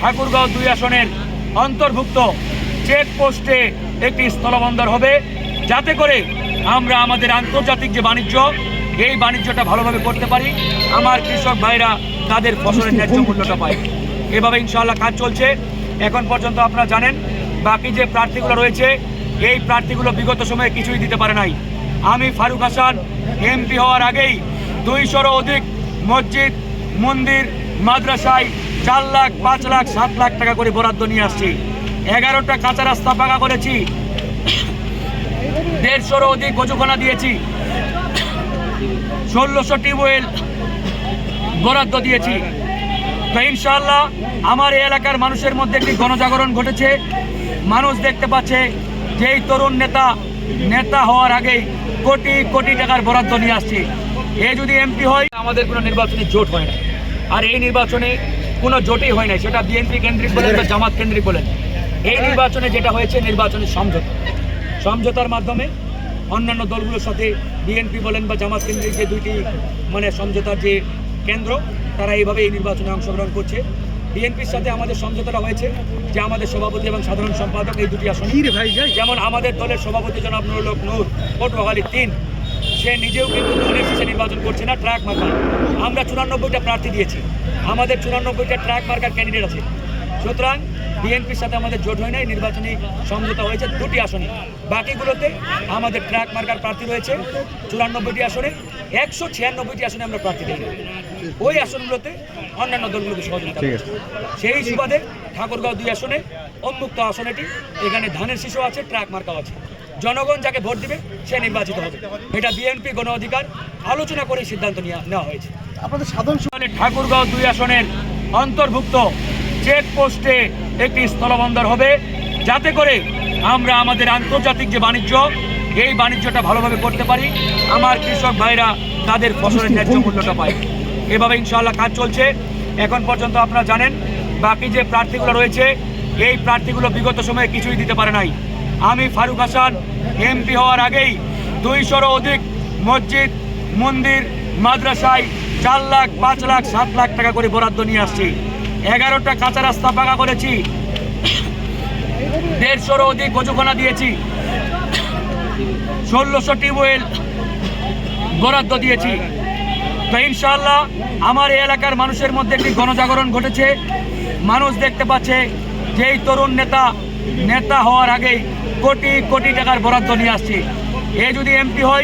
ঠাকুরগাঁও দুই আসনের অন্তর্ভুক্ত চেকপোস্টে একটি স্থলবন্দর হবে। যাতে করে আমরা আমাদের আন্তর্জাতিক যে বাণিজ্য এই বাণিজ্যটা ভালোভাবে করতে পারি। আমার কৃষক ভাইরা তাদের ফসলের ন্যায্য মূল্যটা পায়। এভাবে ইনশাআল্লাহ কাজ চলছে। এখন পর্যন্ত আপনারা জানেন বাকি যে প্রার্থীগুলো রয়েছে এই প্রার্থীগুলো বিগত সময়ে কিছুই দিতে পারে নাই। আমি ফারুক হাসান এমপি হওয়ার আগেই দুইশোরও অধিক মসজিদ মন্দির মাদ্রাসায় চার লাখ, পাঁচ লাখ, সাত লাখ টাকা করে বরাদ্দ নিয়ে আসছি। এগারোটা কাঁচা রাস্তা পাকা করেছি। দেড়শোরও অধিক গজুখানা দিয়েছি। ষোলোশো টিউবওয়েল বরাদ্দ দিয়েছি। তো ইনশাআল্লাহ আমার এই এলাকার মানুষের মধ্যে একটি গণজাগরণ ঘটেছে। মানুষ দেখতে পাচ্ছে যে এই তরুণ নেতা নেতা হওয়ার আগেই কোটি কোটি টাকার বরাদ্দ নিয়ে আসছে। এ যদি এমপি হয়, আমাদের কোনো নির্বাচনে জোট হয় না। আর এই নির্বাচনে কোনো জোটই হয় নাই সেটা বিএনপি কেন্দ্রিক বলেন বা জামাত কেন্দ্রিক বলেন। এই নির্বাচনে যেটা হয়েছে নির্বাচনের সমঝোতা। সমঝোতার মাধ্যমে অন্যান্য দলগুলোর সাথে বিএনপি বলেন বা জামাত কেন্দ্রিক যে দুইটি মানে সমঝোতার যে কেন্দ্র তারা এইভাবে এই নির্বাচনে অংশগ্রহণ করছে। বিএনপির সাথে আমাদের সমঝোতাটা হয়েছে যে আমাদের সভাপতি এবং সাধারণ সম্পাদক এই দুটি আসন। যেমন আমাদের দলের সভাপতি জনাব নুরুল হক নূর পটুয়াখালী তিন। সে নিজেও কিন্তু ধানের শীষে নির্বাচন করছে না ট্রাক মার্কা আমরা চুরানব্বইটা প্রার্থী দিয়েছি। আমাদের চুরানব্বইটা ট্র্যাক মার্কার ক্যান্ডিডেট আছে। সুতরাং বিএনপির সাথে আমাদের জোট হয় নাই নির্বাচনী সমঝোতা হয়েছে দুটি আসনে। বাকিগুলোতে আমাদের ট্র্যাক মার্কার প্রার্থী রয়েছে চুরানব্বইটি আসনে একশো ছিয়ানব্বইটি আসনে আমরা প্রার্থী দিই। ওই আসনগুলোতে অন্যান্য দলগুলোকে সহযোগিতা সেই সুবাদে ঠাকুরগাঁও দুই আসনে উন্মুক্ত আসনেটি এখানে ধানের শিশু আছে ট্র্যাক মার্কাও আছে। জনগণ যাকে ভোট দিবে সে নির্বাচিত হবে। এটা বিএনপি গণ অধিকার আলোচনা করে সিদ্ধান্ত নেওয়া হয়েছে। আপনাদের সাধারণ ফলে ঠাকুরগাঁও দুই আসনের অন্তর্ভুক্ত চেকপোস্টে একটি স্থলবন্দর হবে। যাতে করে আমরা আমাদের আন্তর্জাতিক যে বাণিজ্য এই বাণিজ্যটা ভালোভাবে করতে পারি। আমার কৃষক ভাইরা তাদের ফসলের ন্যায্য মূল্যটা পায়। এভাবে ইনশাআল্লাহ কাজ চলছে। এখন পর্যন্ত আপনারা জানেন বাকি যে প্রার্থীগুলো রয়েছে এই প্রার্থীগুলো বিগত সময়ে কিছুই দিতে পারে নাই। আমি ফারুক হাসান এমপি হওয়ার আগেই দুইশোরও অধিক মসজিদ মন্দির মাদ্রাসায় চার লাখ, পাঁচ লাখ, সাত লাখ টাকা করে বরাদ্দ নিয়ে আসছি। এগারোটা কাঁচা রাস্তা পাকা করেছি। দেড়শোরও অধিক গজুখানা দিয়েছি। ষোলোশো টিউবওয়েল বরাদ্দ দিয়েছি। তো ইনশাল্লাহ আমার এই এলাকার মানুষের মধ্যে একটি গণজাগরণ ঘটেছে। মানুষ দেখতে পাচ্ছে যে এই তরুণ নেতা নেতা হওয়ার আগেই কোটি কোটি টাকার বরাদ্দ নিয়ে আসছে। এ যদি এমপি হয়